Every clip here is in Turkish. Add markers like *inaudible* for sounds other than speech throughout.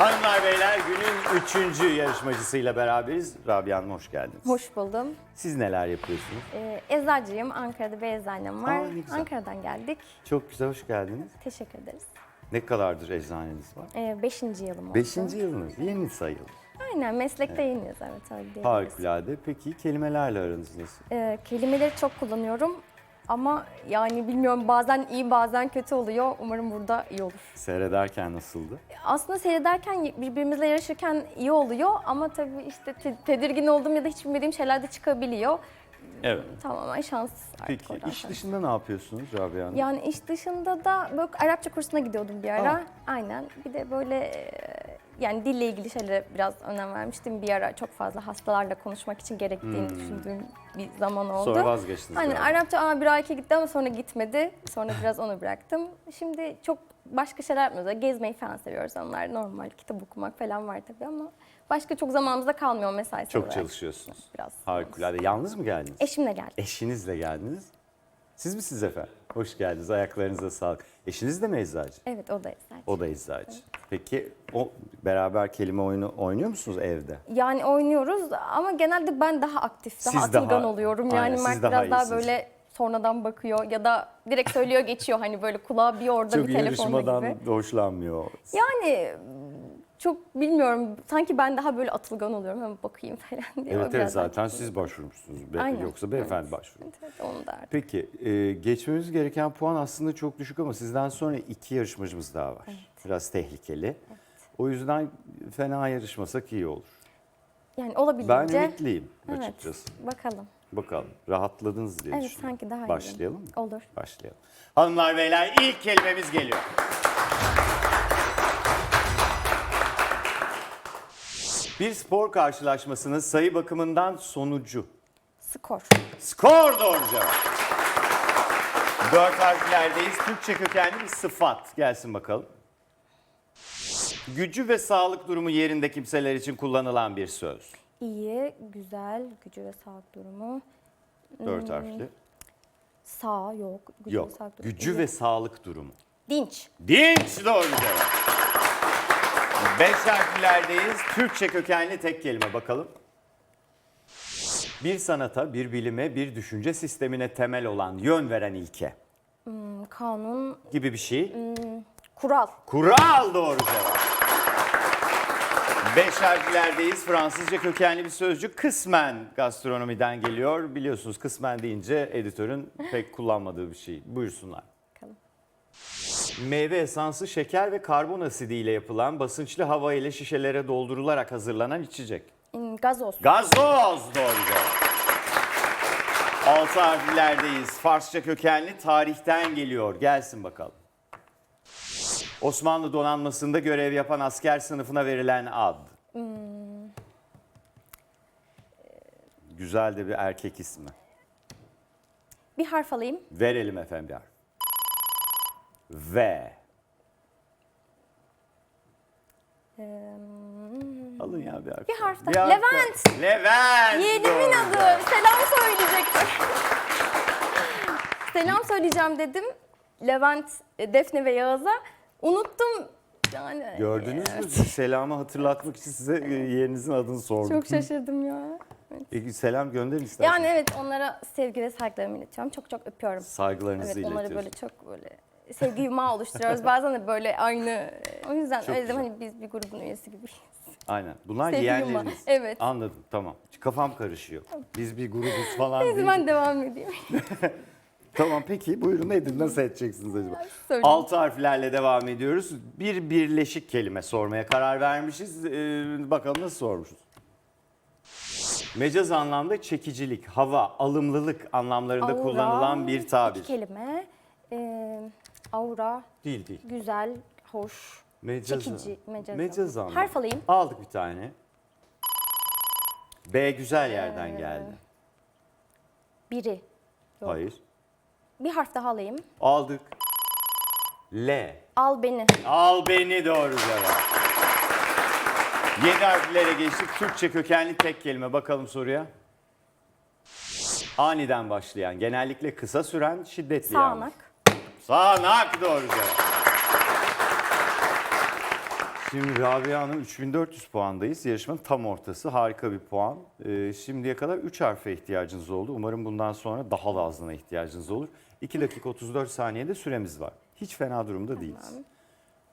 Hanımlar beyler günün üçüncü yarışmacısıyla beraberiz. Rabia Hanım hoş geldiniz. Hoş buldum. Siz neler yapıyorsunuz? Ee, eczacıyım. Ankara'da bir eczanem var. Aa, ne güzel. Ankara'dan geldik. Çok güzel hoş geldiniz. Teşekkür ederiz. Ne kadardır eczaneniz var? Ee, beşinci yılım oldu. Beşinci yılınız. Yeni sayılır. Aynen meslekte yeniyiz evet öyle diyebiliriz. Harikulade. Peki kelimelerle aranız nasıl? Ee, kelimeleri çok kullanıyorum. Ama yani bilmiyorum bazen iyi bazen kötü oluyor. Umarım burada iyi olur. Seyrederken nasıldı? Aslında seyrederken birbirimizle yarışırken iyi oluyor ama tabii işte te- tedirgin olduğum ya da hiç bilmediğim şeyler de çıkabiliyor. Evet. Tamamen şans artık Peki oradan iş sonra. dışında ne yapıyorsunuz Rabia Hanım? Yani iş dışında da böyle Arapça kursuna gidiyordum bir ara. Aa. Aynen. Bir de böyle e, yani dille ilgili şeylere biraz önem vermiştim. Bir ara çok fazla hastalarla konuşmak için gerektiğini düşündüğüm bir zaman oldu. Hmm. Sonra vazgeçtiniz Aynen galiba. Arapça aa, bir ay iki gitti ama sonra gitmedi. Sonra biraz onu bıraktım. Şimdi çok başka şeyler yapmıyoruz. Gezmeyi falan seviyoruz onlar. Normal kitap okumak falan var tabii ama başka çok zamanımızda kalmıyor mesai Çok olarak. çalışıyorsunuz. Biraz. Harikulade. Yalnız mı geldiniz? Eşimle geldim. Eşinizle geldiniz. Siz misiniz efendim? Hoş geldiniz. Ayaklarınıza sağlık. Eşiniz de mi eczacı? Evet o da eczacı. O da eczacı. Peki o beraber kelime oyunu oynuyor musunuz evde? Yani oynuyoruz ama genelde ben daha aktif, daha Siz atılgan daha- oluyorum. Aynen, Yani siz Mert daha biraz daha iyisiniz. böyle sonradan bakıyor ya da direkt söylüyor geçiyor hani böyle kulağa bir orada Çok bir telefonda yarışmadan gibi. hoşlanmıyor. Yani çok bilmiyorum sanki ben daha böyle atılgan oluyorum ama bakayım *laughs* falan diye. Evet evet zaten siz başvurmuşsunuz. Be- Aynen, Yoksa beyefendi başvurmuş. Evet, onu da artık. Peki e, geçmemiz gereken puan aslında çok düşük ama sizden sonra iki yarışmacımız daha var. Biraz tehlikeli. O yüzden fena yarışmasak iyi olur. Yani Ben olabildiğince. ümitliyim Evet, açıkçası. bakalım. Bakalım rahatladınız diye Evet düşünüyorum. sanki daha iyi. Başlayalım mı? Olur. Başlayalım. Hanımlar beyler ilk kelimemiz geliyor. Bir spor karşılaşmasının sayı bakımından sonucu. Skor. Skor doğru cevap. Dört harflerdeyiz. Türkçe kökenli bir sıfat. Gelsin bakalım. Gücü ve sağlık durumu yerinde kimseler için kullanılan bir söz. İyi, güzel, gücü ve sağlık durumu. Dört harfli. Sağ yok. Gücü Yok. ve sağlık durumu. Gücü ve sağlık durumu. Dinç. Dinç doğru cevap. Beş harflerdeyiz. Türkçe kökenli tek kelime bakalım. Bir sanata, bir bilime, bir düşünce sistemine temel olan, yön veren ilke Hmm, Kanun, gibi bir şey. kural. Kural doğru cevap. Beş harflerdeyiz. Fransızca kökenli bir sözcük kısmen gastronomiden geliyor. Biliyorsunuz kısmen deyince editörün pek kullanmadığı bir şey. Buyursunlar. Meyve esansı, şeker ve karbon asidi ile yapılan basınçlı hava ile şişelere doldurularak hazırlanan içecek. Hmm, Gazoz. Gazoz doğru cevap. Altı harflerdeyiz. Farsça kökenli tarihten geliyor. Gelsin bakalım. Osmanlı donanmasında görev yapan asker sınıfına verilen ad. Güzel de bir erkek ismi. Bir harf alayım. Verelim efendim bir harf. V. Alın ya bir harf. Bir harf Bir daha. harf Levent. daha. Levent. Yeğenimin doğru. adı. Selam söyleyecektim. Selam söyleyeceğim dedim. Levent, e, Defne ve Yağız'a. Unuttum. Yani Gördünüz mü? Selamı hatırlatmak için size e, yeğeninizin adını sordum. çok şaşırdım ya. E, selam gönderin isterseniz. Yani evet onlara sevgi ve saygılarımı iletiyorum. Çok çok öpüyorum. Saygılarınızı Evet onları iletiyorsunuz. böyle çok böyle sevgi yumağı oluşturuyoruz. Bazen de böyle aynı. O yüzden Çok öyle güzel. hani biz bir grubun üyesi gibiyiz. Aynen. Bunlar Sevgi yumağı. yeğenleriniz. Evet. Anladım tamam. Kafam karışıyor. Biz bir grubuz falan Neyse ben devam edeyim. *laughs* Tamam peki buyurun nedir? Nasıl edeceksiniz acaba? Söyleyeyim. Altı harflerle devam ediyoruz. Bir birleşik kelime sormaya karar vermişiz. Ee, bakalım nasıl sormuşuz? Mecaz anlamda çekicilik, hava, alımlılık anlamlarında Aura, kullanılan bir tabir. İki kelime. Ee, aura, Değil değil. güzel, hoş, Mecaz, çekici, mecaz. Mecaz anlamı. anlamı. Harf alayım. Aldık bir tane. B güzel Ee, yerden geldi. Biri. Yok. Hayır. Bir harf daha alayım. Aldık. L. Al beni. Al beni doğru cevap. Yedi harflere geçtik. Türkçe kökenli tek kelime. Bakalım soruya. Aniden başlayan, genellikle kısa süren, şiddetli yağmur. Sağanak. Sağanak doğru cevap. Şimdi Rabia Hanım 3400 puandayız. Yarışmanın tam ortası. Harika bir puan. Ee, şimdiye kadar 3 harfe ihtiyacınız oldu. Umarım bundan sonra daha da azına ihtiyacınız olur. 2 dakika 34 saniyede süremiz var. Hiç fena durumda değiliz.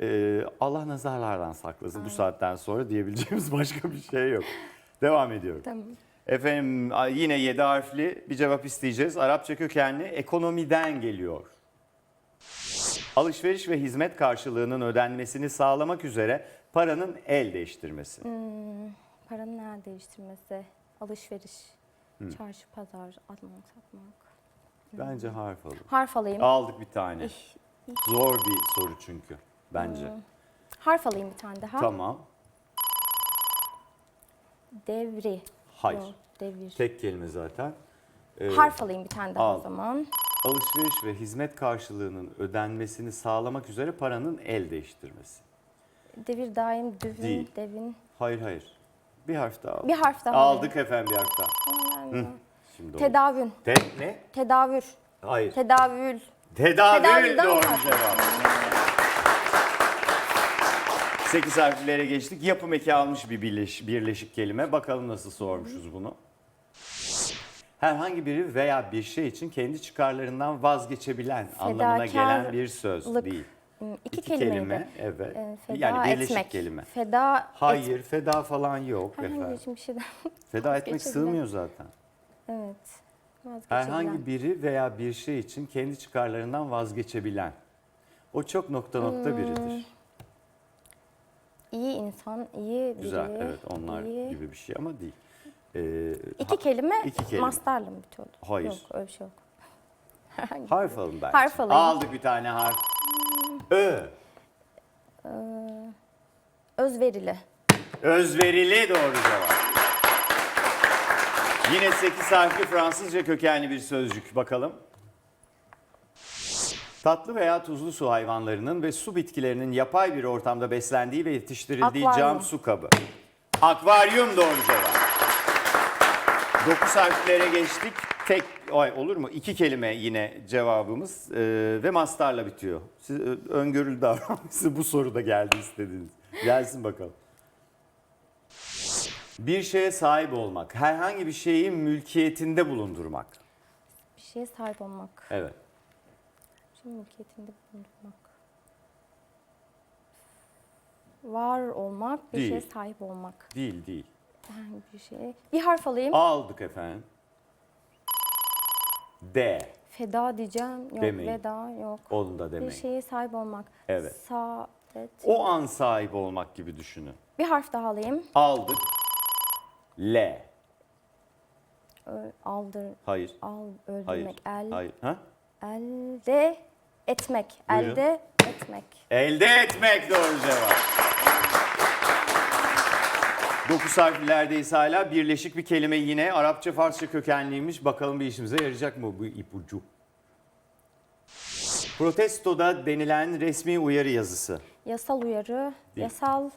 Ee, Allah nazarlardan saklasın bu saatten sonra diyebileceğimiz *laughs* başka bir şey yok. Devam ediyorum. Tamam. Efendim yine 7 harfli bir cevap isteyeceğiz. Arapça kökenli ekonomiden geliyor. Alışveriş ve hizmet karşılığının ödenmesini sağlamak üzere paranın el değiştirmesi. Paranın el değiştirmesi, alışveriş, çarşı, pazar, almak, satmak. Bence harf alın. Harf alayım. Aldık bir tane. İh, Zor bir soru çünkü bence. Harf alayım bir tane daha. Tamam. Devri. Hayır. Yok, devir. Tek kelime zaten. Ee, Harf alayım bir tane daha al. o zaman. Alışveriş ve hizmet karşılığının ödenmesini sağlamak üzere paranın el değiştirmesi. Devir daim, düvün, Değil. devin. Hayır hayır. Bir harf daha al. Bir harf daha Aldık efendim bir harf daha. Şimdi oldu. Tedavün, Te ne? tedavür, Hayır. tedavül. Tedavül Tedavülden doğru cevap. 8 harflere geçtik. Yapım eki almış bir birleş, birleşik kelime. Bakalım nasıl sormuşuz bunu. Herhangi biri veya bir şey için kendi çıkarlarından vazgeçebilen anlamına gelen bir söz değil. İki, İki kelime, evet. Ee, feda yani birleşik etmek. kelime. Feda Hayır, feda falan yok. Herhangi efendim. bir şeyden. *laughs* Feda etmek sığmıyor zaten. evet. Herhangi biri veya bir şey için kendi çıkarlarından vazgeçebilen. O çok nokta nokta Hmm. biridir. İyi insan, iyi biri. Güzel, evet onlar iyi. gibi bir şey ama değil. Ee, İki ha- kelime, iki kelime. mastarla mı bitiyordu? Hayır. Yok öyle bir şey yok. *laughs* Herhangi harf alın bence. Harf alayım. Aldık bir tane harf. Ö. Özverili. Özverili doğru cevap. Yine 8 harfli Fransızca kökenli bir sözcük. Bakalım. Tatlı veya tuzlu su hayvanlarının ve su bitkilerinin yapay bir ortamda beslendiği ve yetiştirildiği Akvaryum. cam su kabı. Akvaryum doğru cevap. 9 harflere geçtik. Tek, ay olur mu? İki kelime yine cevabımız Ee, ve mastarla bitiyor. Siz ö- öngörülü davranmışsınız. Bu soruda geldi istediğiniz. Gelsin bakalım. Bir şeye sahip olmak, herhangi bir şeyi mülkiyetinde bulundurmak. Bir şeye sahip olmak. Evet. Bir şeyin mülkiyetinde bulundurmak. Var olmak, bir Değil. şeye sahip olmak. Değil, değil. Herhangi bir şey. Bir harf alayım. Aldık efendim. D. Feda diyeceğim. Yok Demeyin. veda yok. Onu da Bir demeyin. şeye sahip olmak. Evet. Saadet. O an sahip olmak gibi düşünün. Bir harf daha alayım. Aldık. L. Ö- aldır, Hayır. al, Hayır. öldürmek. El, Hayır. Ha? elde etmek. Buyurun. Elde etmek. Elde etmek doğru cevap. Dokuz harflerdeyiz hala. Birleşik bir kelime yine. Arapça, Farsça kökenliymiş. Bakalım bir işimize yarayacak mı bu ipucu? Protestoda denilen resmi uyarı yazısı. Yasal uyarı, Değil. yasal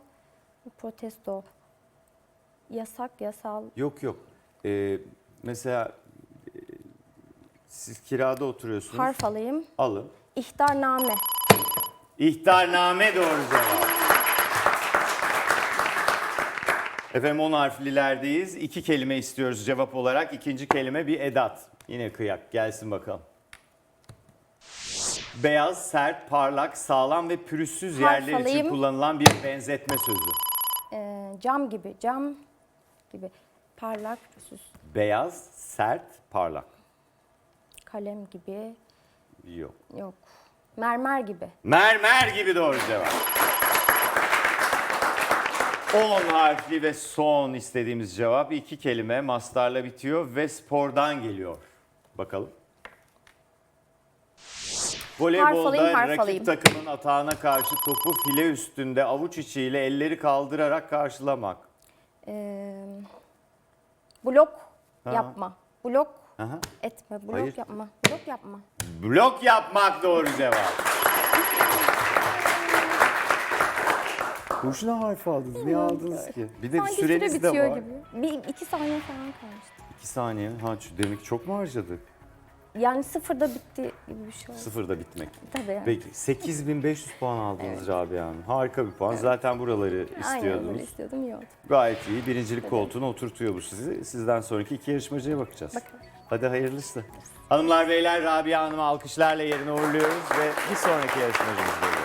protesto. Yasak, yasal. Yok yok. Ee, mesela e, siz kirada oturuyorsunuz. Harf alayım. Alın. İhtarname. İhtarname doğru cevap. Efendim 10 harflilerdeyiz. İki kelime istiyoruz cevap olarak. İkinci kelime bir edat. Yine kıyak. Gelsin bakalım. Beyaz, sert, parlak, sağlam ve pürüzsüz Harf yerler için alayım. kullanılan bir benzetme sözü. Ee, cam gibi, cam gibi. Parlak, süs, Beyaz, sert, parlak. kalem gibi. Yok. Yok. Mermer gibi. Mermer gibi doğru cevap. 10 harfli ve son istediğimiz cevap iki kelime mastarla bitiyor ve spordan geliyor. Bakalım. Voleybolda rakip takımın atağına karşı topu file üstünde avuç içiyle elleri kaldırarak karşılamak. Ee, blok Ha. yapma. Blok Aha. etme. Blok Hayır. yapma. Blok yapma. Blok yapmak doğru cevap. Boşuna harf aldınız. Niye aldınız ki? Bir de Sanki süre süreniz de bitiyor var. gibi. Bir iki saniye falan kalmıştı. İki saniye. Ha şu demek ki çok mu harcadık? Yani sıfırda bitti gibi bir şey oldu. Sıfırda bitmek. Tabii yani. Peki 8500 puan aldınız Rabia Hanım. Harika bir puan. Zaten buraları Aynen böyle istiyordunuz. istiyordum iyi oldu. Gayet iyi. Birincilik koltuğuna oturtuyor bu sizi. Sizden sonraki iki yarışmacıya bakacağız. Bakalım. Hadi hayırlısı. Hanımlar beyler Rabia Hanım'ı alkışlarla yerine uğurluyoruz ve bir sonraki yarışmacımız geliyor.